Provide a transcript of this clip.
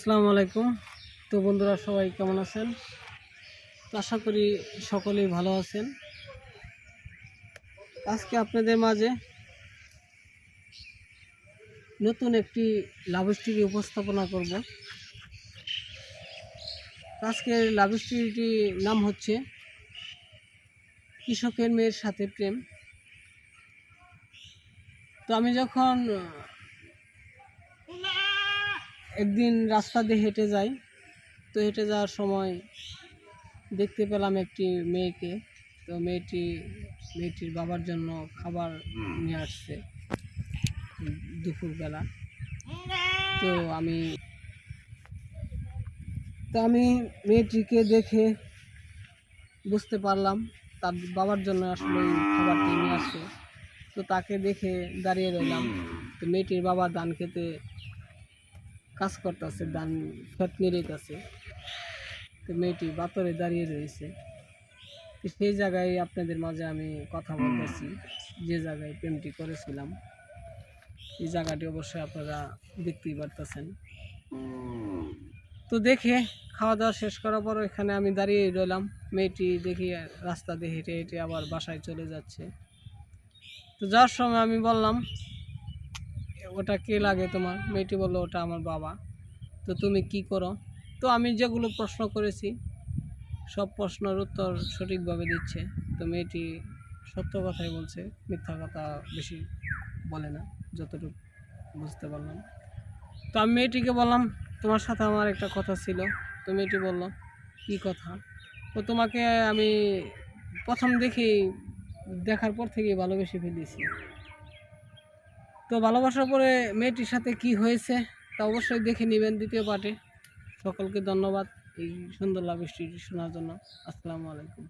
আসসালামু আলাইকুম। তো বন্ধুরা, সবাই কেমন আছেন? আশা করি সকলেই ভালো আছেন। আজকে আপনাদের মাঝে নতুন একটি লাভ স্টোরি উপস্থাপনা করব। তো আজকে লাভ স্টোরিটির নাম হচ্ছে কৃষকের মেয়ের সাথে প্রেম। তো আমি যখন একদিন রাস্তা দিয়ে হেঁটে যাই। তো হেঁটে যাওয়ার সময় দেখতে পেলাম একটি মেয়েকে। তো মেয়েটি, মেয়েটির বাবার জন্য খাবার নিয়ে আসছে দুপুরবেলা। তো আমি তো আমি মেয়েটিকে দেখে বুঝতে পারলাম তার বাবার জন্য আসলে খাবারটি নিয়ে আসছে। তো তাকে দেখে দাঁড়িয়ে রইলাম। তো মেয়েটির বাবা ধান খেতে কাজ করতেছে ধান ফেট মেরেতেছে তো মেয়েটি বাতরে দাঁড়িয়ে রয়েছে। তো সেই জায়গায় আপনাদের মাঝে আমি কথা বলতেছি। যে জায়গায় প্রেমটি করেছিলাম, এই জায়গাটি অবশ্যই আপনারা দেখতেই পারতেছেন। তো দেখে খাওয়া দাওয়া শেষ করার পর এখানে আমি দাঁড়িয়ে রইলাম। মেয়েটি দেখি রাস্তা দিয়ে হেঁটে হেঁটে আবার বাসায় চলে যাচ্ছে। তো যাওয়ার সময় আমি বললাম ওটা কে লাগে তোমার? মেয়েটি বলল, ওটা আমার বাবা। তো তুমি কি করো? তো আমি যেগুলো প্রশ্ন করেছি, সব প্রশ্নের উত্তর সঠিকভাবে দিচ্ছে। তো মেয়েটি সত্য কথাই বলছে, মিথ্যা কথা বেশি বলে না, যতটুকু বুঝতে পারলাম। তো আমি মেয়েটিকে বললাম, তোমার সাথে আমার একটা কথা ছিল। তো মেয়েটি বলল, কি কথা? তো তোমাকে আমি প্রথম দেখি দেখার পর থেকেই ভালোবেসে ফেলেছি। তো ভালোবাসার পরে মেয়েটির সাথে কি হয়েছে তা অবশ্যই দেখে নেবেন দ্বিতীয় পার্টে। সকলকে ধন্যবাদ এই সুন্দর লাভ স্টোরি শোনার জন্য। আসসালামু আলাইকুম।